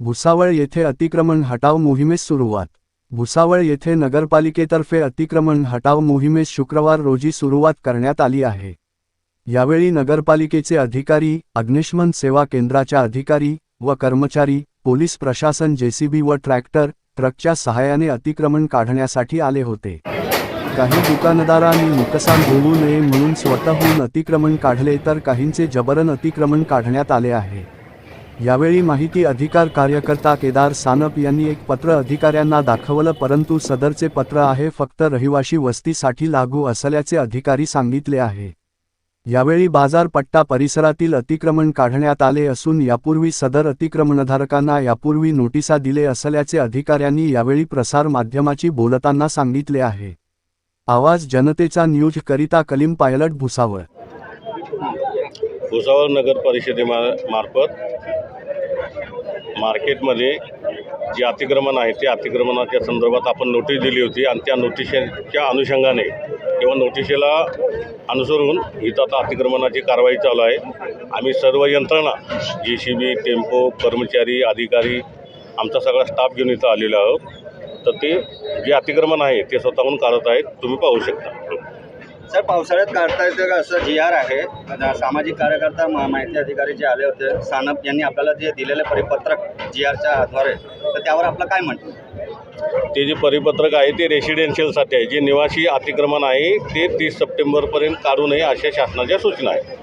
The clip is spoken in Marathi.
भुसावळ येथे अतिक्रमण हटाव मोहिमेस सुरुवात. भुसावळ येथे नगरपालिकेतर्फे अतिक्रमण हटाव मोहिमेस शुक्रवार रोजी सुरुवात करण्यात आली आहे. यावेळी नगरपालिकेचे अधिकारी अग्निशमन सेवा केंद्राच्या अधिकारी व कर्मचारी पोलीस प्रशासन जेसीबी व ट्रॅक्टर ट्रकच्या सहाय्याने अतिक्रमण काढण्यासाठी आले होते. काही दुकानदारांनी नुकसान होऊ नये म्हणून स्वतःहून अतिक्रमण काढले तर काहींचे जबरन अतिक्रमण काढण्यात आले आहे. यावेळी माहिती अधिकार कार्यकर्ता केदार सानप यांनी एक पत्र अधिकाऱ्यांना दाखवलं परंतु सदरचे पत्र आहे फक्त रहिवाशी वस्तीसाठी लागू असल्याचे अधिकारी सांगितले आहे. यावेळी बाजारपट्टा परिसरातील अतिक्रमण काढण्यात आले असून यापूर्वी सदर अतिक्रमणधारकांना यापूर्वी नोटिसा दिले असल्याचे अधिकाऱ्यांनी यावेळी प्रसारमाध्यमाची बोलताना सांगितले आहे. आवाज जनतेचा न्यूज करिता कलीम पायलट भुसावळ. भुसावळ नगर परिषदेमार्फत मार्केटमध्ये जे अतिक्रमण आहे ते अतिक्रमणाच्या संदर्भात आपण नोटीस दिली होती आणि त्या नोटिसच्या अनुषंगाने किंवा नोटिशीला अनुसरून इथं आता अतिक्रमणाची कारवाई चालू आहे. आम्ही सर्व यंत्रणा जी सी बी टेम्पो कर्मचारी अधिकारी आमचा सगळा स्टाफ घेऊन इथं आलेला आहोत. तर ते जे अतिक्रमण आहे ते स्वतःहून काढत आहेत. तुम्ही पाहू शकता. सर पावसाळ्यात काढता येतं का? असं जी आर आहे. सामाजिक कार्यकर्ता माहिती अधिकारी जे आले होते सानप यांनी आपल्याला जे दिलेले परिपत्रक जी आरच्या आधारे तर त्यावर आपलं काय म्हणतं ते जे परिपत्रक आहे ते रेसिडेन्शियलसाठी आहे. जे निवासी अतिक्रमण आहे ते तीस सप्टेंबरपर्यंत काढू नये अशा शासनाच्या सूचना आहेत.